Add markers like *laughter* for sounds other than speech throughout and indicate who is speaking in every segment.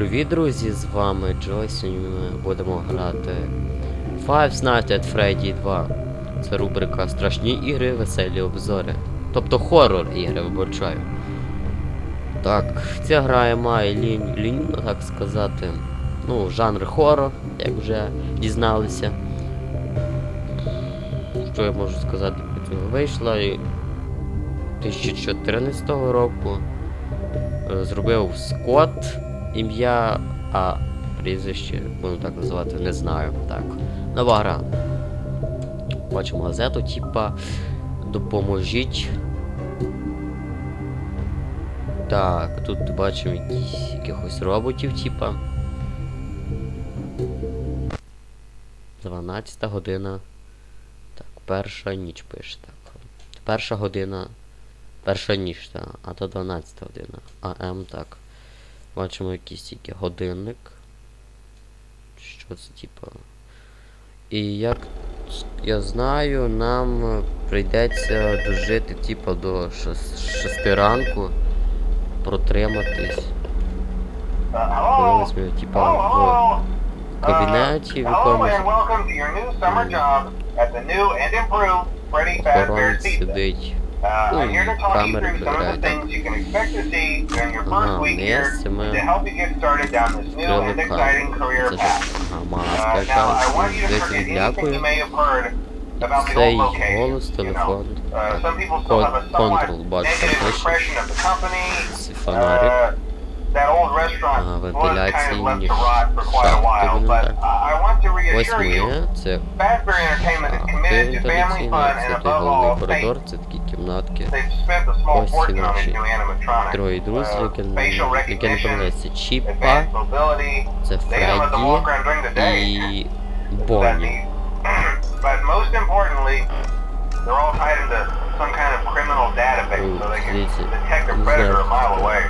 Speaker 1: Привіт, друзі! З вами Джой. Сьогодні ми будемо грати Five Nights at Freddy 2. Це рубрика Страшні ігри, веселі обзори. Тобто хоррор ігри, вибачаю. Так, ця гра має лінь, лінь, так сказати. Ну, жанр хоррор, як вже дізналися. Що я можу сказати про цього? Вийшла і 2014 року. Е, Зробив Скотт ім'я, а прізвище, будемо так називати, не знаю. Так. Нова гра. Бачимо газету, типа допоможіть. Так, тут бачимо якісь, якихось роботів, типа. 12 година. Так, перша ніч пише так. Перша година. Перша ніч, так. А то 12 година. АМ, так. Бачимо якийсь тільки годинник. Що це типа. І як я знаю, нам прийдеться дожити типа до 6 ранку. Протриматись. Ми типа в кабінеті в якомусь охоронець сидить.
Speaker 2: Uh, I'm here to talk you through some of the things you can expect to see during your first week here to help you get started down this new and exciting career path. Uh, now, I want you to forget anything you may have heard about the old location. you know. Uh, some people still have a somewhat negative impression of the company. Uh, that old restaurant was kind of left to rot for quite a while, but
Speaker 1: так.
Speaker 2: I want to reassure you, Fazbear Entertainment is committed to family fun and above all, safety.
Speaker 1: це такі кімнатки.
Speaker 2: They've spent a small
Speaker 1: Ось ці
Speaker 2: fortune on these
Speaker 1: наші
Speaker 2: new animatronics.
Speaker 1: Троє друзів,
Speaker 2: Uh,
Speaker 1: які
Speaker 2: facial
Speaker 1: яке не
Speaker 2: recognition,
Speaker 1: пам'ятається. Чіпа,
Speaker 2: advanced mobility,
Speaker 1: це
Speaker 2: they don't let them walk around during the day.
Speaker 1: Фредді і
Speaker 2: That
Speaker 1: Бонні.
Speaker 2: neat. but most importantly, they're all tied into some kind of criminal database so they can
Speaker 1: Дивіться,
Speaker 2: detect a
Speaker 1: не
Speaker 2: predator
Speaker 1: знаю,
Speaker 2: a mile away.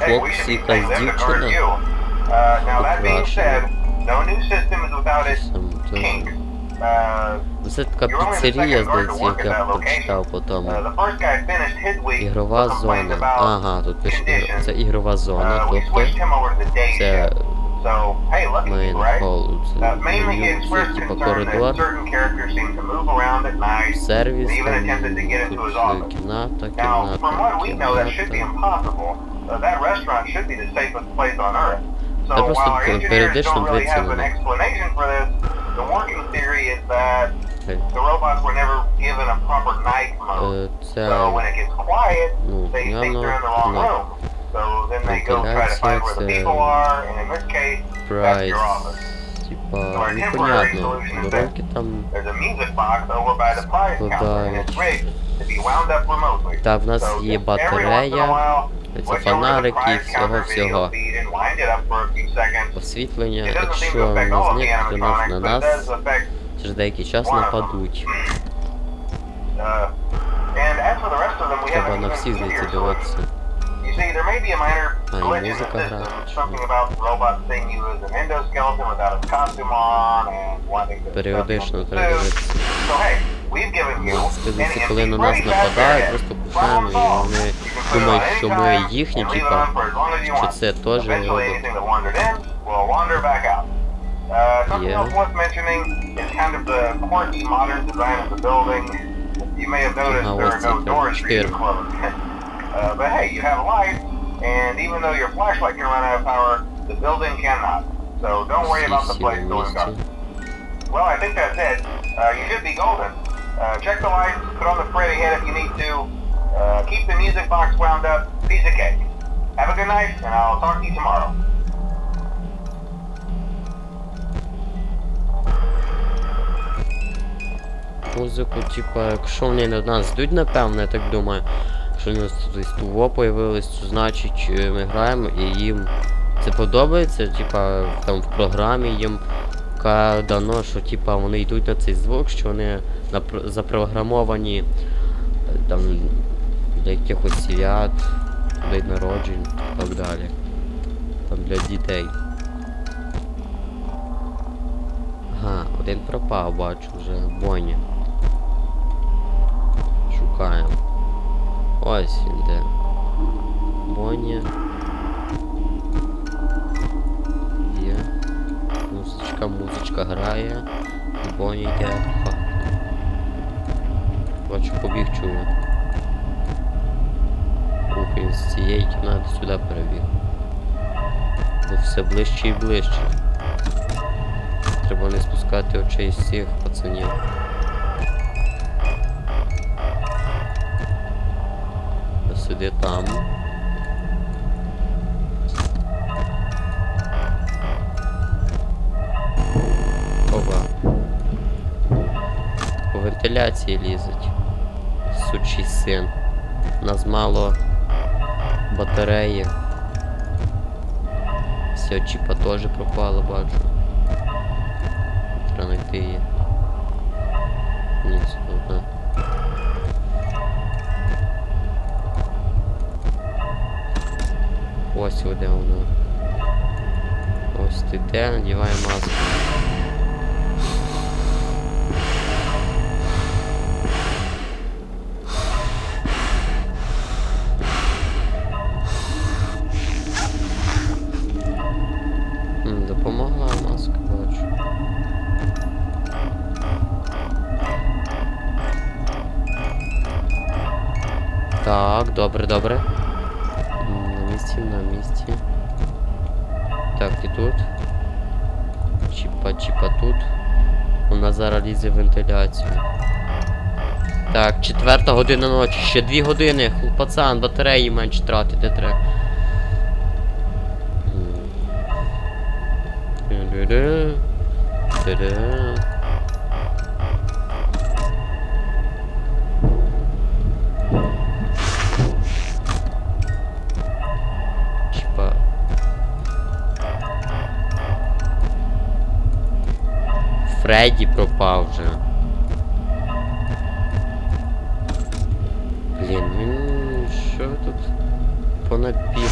Speaker 2: Hey, we
Speaker 1: Фоксі
Speaker 2: should be
Speaker 1: якась
Speaker 2: paying them to guard
Speaker 1: дівчина.
Speaker 2: you. Uh, now that being
Speaker 1: Покрашена.
Speaker 2: said, no Uh,
Speaker 1: Ну, Це така піцерія, здається, як я прочитав по тому.
Speaker 2: uh,
Speaker 1: Ігрова зона. Ага, тут пише це ігрова зона,
Speaker 2: Uh,
Speaker 1: тобто це мейн холл,
Speaker 2: Uh,
Speaker 1: це типа коридор, сервіс, там, тут е, кімната, кімната, кімната.
Speaker 2: Uh,
Speaker 1: Та просто періодично дивитися на них.
Speaker 2: explanation for this, the working theory is that
Speaker 1: Е,
Speaker 2: the robots were never given a proper night mode.
Speaker 1: е,
Speaker 2: So when it gets quiet,
Speaker 1: ну,
Speaker 2: they think
Speaker 1: явно
Speaker 2: they're in the wrong
Speaker 1: ну,
Speaker 2: room. So then they go try to find where the people are, and in this case, that's
Speaker 1: прайс.
Speaker 2: your office.
Speaker 1: Типа,
Speaker 2: temporary
Speaker 1: непонятно.
Speaker 2: solution is
Speaker 1: Дороги там.
Speaker 2: Remotely.
Speaker 1: Та в нас є батарея, це фонарики і всього-всього. Освітлення, якщо
Speaker 2: the
Speaker 1: зникне
Speaker 2: animatronics,
Speaker 1: на нас, через деякий час нападуть.
Speaker 2: Uh,
Speaker 1: Треба на всі
Speaker 2: solution.
Speaker 1: дивитися. А, і музика грає. Періодично треба дивитися. Скажіться, коли на нас нападають, просто
Speaker 2: head.
Speaker 1: і вони думають, що ми їхні, типа, що це теж робить.
Speaker 2: Uh, something
Speaker 1: yeah.
Speaker 2: else worth mentioning is kind of the quirky modern design of the building. You may have noticed there are no doors for you to close. *laughs* uh, but hey, you have a light, and even though your flashlight can run out of power, the building cannot. So don't worry about the place going dark. Well, I think that's it. Uh, you should be golden. Uh, check the lights, put on the Freddy head if you need to. Uh, keep the music box wound up. Piece of cake. Have a good night, and I'll talk to you tomorrow.
Speaker 1: Музику, типа, якщо вони на нас йдуть, напевно, я так думаю. Якщо у нас тут ТУВО появилось, то значить е, ми граємо і їм це подобається, типа там в програмі їм дано, що типа вони йдуть на цей звук, що вони запрограмовані е, там для якихось свят, день народжень і так далі. Там для дітей. Ага, один пропав, бачу вже Боні. Шукаємо. Ось він де. Боні. музичка, музичка грає. Бо йде. Бачу, побіг чую. Ух, він з цієї кімнати сюди перебіг. Бо все ближче і ближче. Треба не спускати очей з цих пацанів. Сиди там. Опа. По вентиляції лізуть. Сучий син. Нас мало батареї. Все, чіпа теж пропала, бачу. Треба знайти її. Ні, Ось де воно. Ось ти де, надіває маску. Допомогла маска. Так, добре, добре. Зараз вентиляцію. Так, четверта година ночі, ще дві години. Пацан, батареї менше тратити треба. М. Фредді пропав вже. Блін, він що тут понабігали?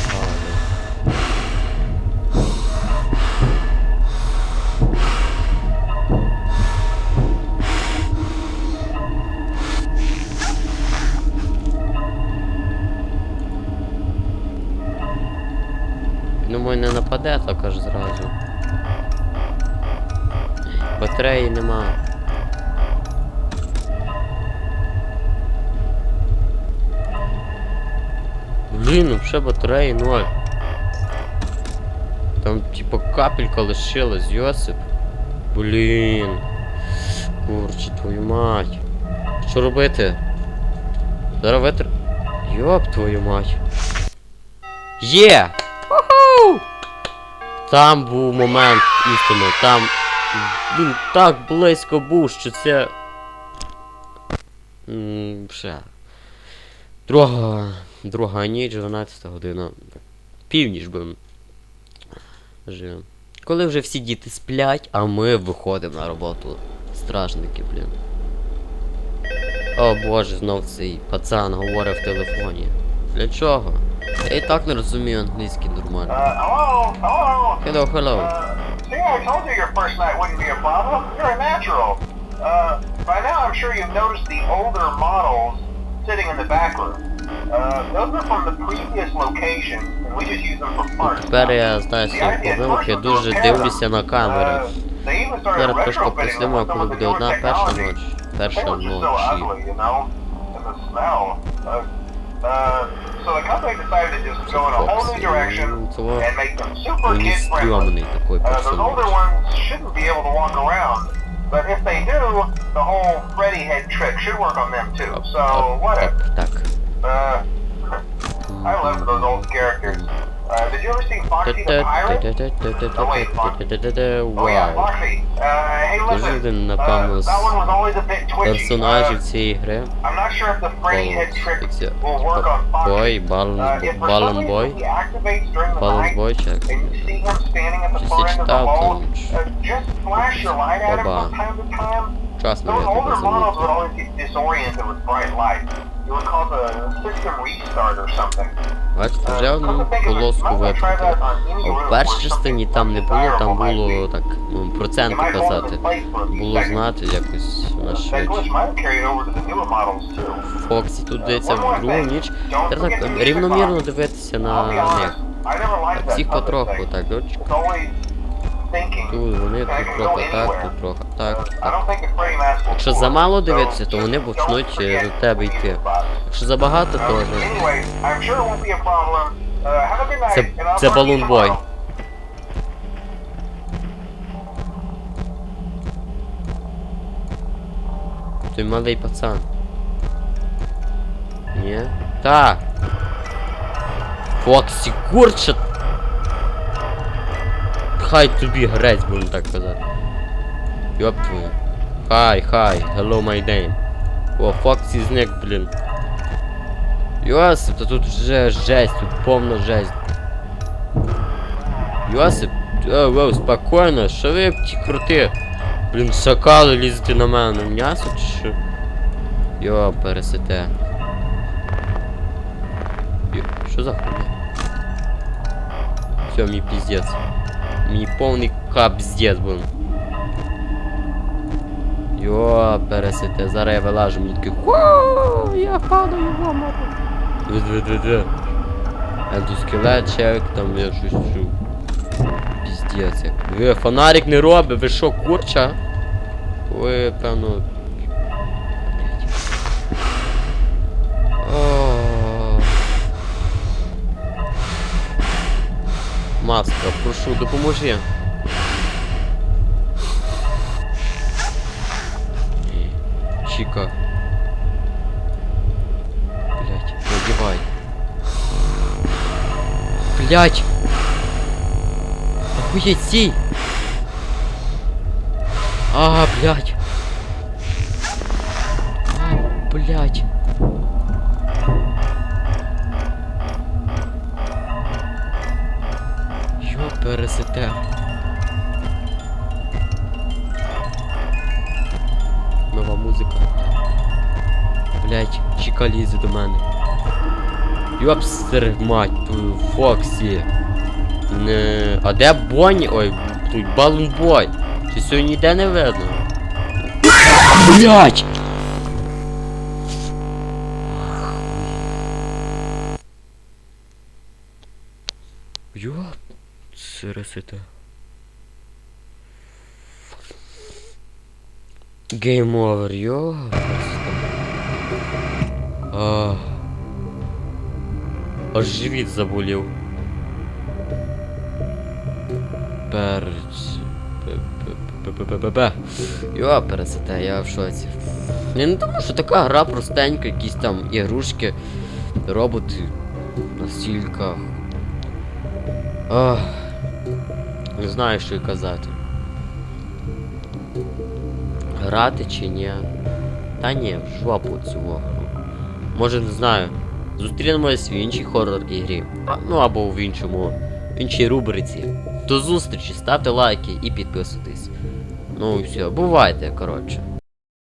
Speaker 1: Думаю, не нападе так аж зразу. Батареї нема. Блін, ну вже батареї ноль. Там типа капелька лишилась, Йосип. Блін. Курче, твою мать. Що робити? Зараз витр... Йоп твою мать. Є! Там був момент істини, там. Він так близько був, що це. Ще. Друга. Друга ніч, 12 година. Північ би. Жив. Коли вже всі діти сплять, а ми виходимо на роботу. Стражники, блін. О боже, знов цей пацан говорить в телефоні. Для чого? Я і так не розумію англійський нормально.
Speaker 2: Uh, hello? Hello?
Speaker 1: Hello, hello.
Speaker 2: Uh, see, I told you your first night wouldn't be a problem. You're a natural. Uh, by now I'm sure you've noticed the older models sitting in the back room. Uh, those are from the previous location, and we just use them for parts.
Speaker 1: Тепер я знаю свої помилки, дуже дивлюся на камери.
Speaker 2: Uh,
Speaker 1: Зараз трошки послідимо, коли буде одна перша ніч. Перша
Speaker 2: were Uh, so the company decided to just go in a whole new direction and make them super kid friendly. Uh, those older ones shouldn't be able to walk around, but if they do, the whole Freddy head trick should work on them too. So whatever. Uh, *laughs* I love those old characters. Uh, did you ever see Foxy the Pirate? Oh yeah,
Speaker 1: Вау.
Speaker 2: Foxy. Uh, hey,
Speaker 1: Дуже
Speaker 2: listen.
Speaker 1: один,
Speaker 2: Uh,
Speaker 1: напевно,
Speaker 2: that one was always a bit
Speaker 1: з
Speaker 2: twitchy.
Speaker 1: персонажів
Speaker 2: Uh,
Speaker 1: цієї гри.
Speaker 2: I'm not sure if the Freddy head trick
Speaker 1: Це
Speaker 2: will work on Foxy.
Speaker 1: Бой,
Speaker 2: Uh,
Speaker 1: Баланс
Speaker 2: if for some
Speaker 1: Балан
Speaker 2: reason
Speaker 1: Бой.
Speaker 2: he activates during the
Speaker 1: Баланс
Speaker 2: night,
Speaker 1: Бой, чек.
Speaker 2: and you see him standing at the
Speaker 1: Щось
Speaker 2: far
Speaker 1: я
Speaker 2: end of the
Speaker 1: читав
Speaker 2: hall,
Speaker 1: там.
Speaker 2: uh, just flash your light at him
Speaker 1: Оба.
Speaker 2: from time to time.
Speaker 1: Вчасно
Speaker 2: Those
Speaker 1: я тебе
Speaker 2: older models would
Speaker 1: замітив.
Speaker 2: always get disoriented with bright light. You would call the system restart or something.
Speaker 1: Бачите,
Speaker 2: Uh,
Speaker 1: вже одну полоску
Speaker 2: any
Speaker 1: А в першій частині там не було, там було так, ну, проценти казати. Було знати якось на швидше. Фоксі тут дивиться в другу ніч. Треба так рівномірно дивитися на них. Так, всіх потроху, так, дочка. Тут вони тут трохи так, тут трохи так, так. Якщо замало дивитися, то вони почнуть е, до тебе йти. Якщо забагато, то
Speaker 2: Um. Uh,
Speaker 1: Це, це
Speaker 2: talk to you
Speaker 1: балун бой.
Speaker 2: tomorrow.
Speaker 1: Той малий пацан. Ні? Та. Фоксі, курча. Хай тобі грець, будемо так казати. Йоп твою. Хай, хай, hello my name. О, Фоксі зник, блін. Йосип, та тут вже жесть, тут повна жесть. Йосип, оу, оу, спокійно, що ви ті крути? Блін, шакали лізете на мене, м'ясо чи що? Йо, пересете. Йо, що за хуйня? Все, мені піздець. Мені повний капздець, блин. Йо, пересете, зараз я вилажу, мені такий «Ху, я падаю в омуту. Две-две-две-две. Ендоскелетчик, там я щось чув. Піздець як. Фонарик не робить, ви шо курча? Ой, певно. Маска, прошу, допоможи. Чика. Блять, надевай. Блять! Охуеть, сей! А, блять! А, блять! Пересете. Нова музика. Блять, Чіка лізе до мене. Йопстер, мать твою, Фоксі. Не. А де Бонні? Ой, тут Балун Бой. Чи сьогодні ніде не видно? Блять! Сиросите. Гейм овер, йо. Аж живіт заболів. Перч. Бе-бе-бе-бе-бе-бе. Йо, пересете, я в шоці. Я не думаю, що така гра простенька, якісь там ігрушки, роботи на стільках. Ах. Не знаю, що й казати. Грати чи ні? Та ні, в жопу цього. Може не знаю. Зустрінемось в іншій хоррор ігрі. А, ну або в іншому. В іншій рубриці. До зустрічі, ставте лайки і підписуйтесь. Ну і все, бувайте, коротше.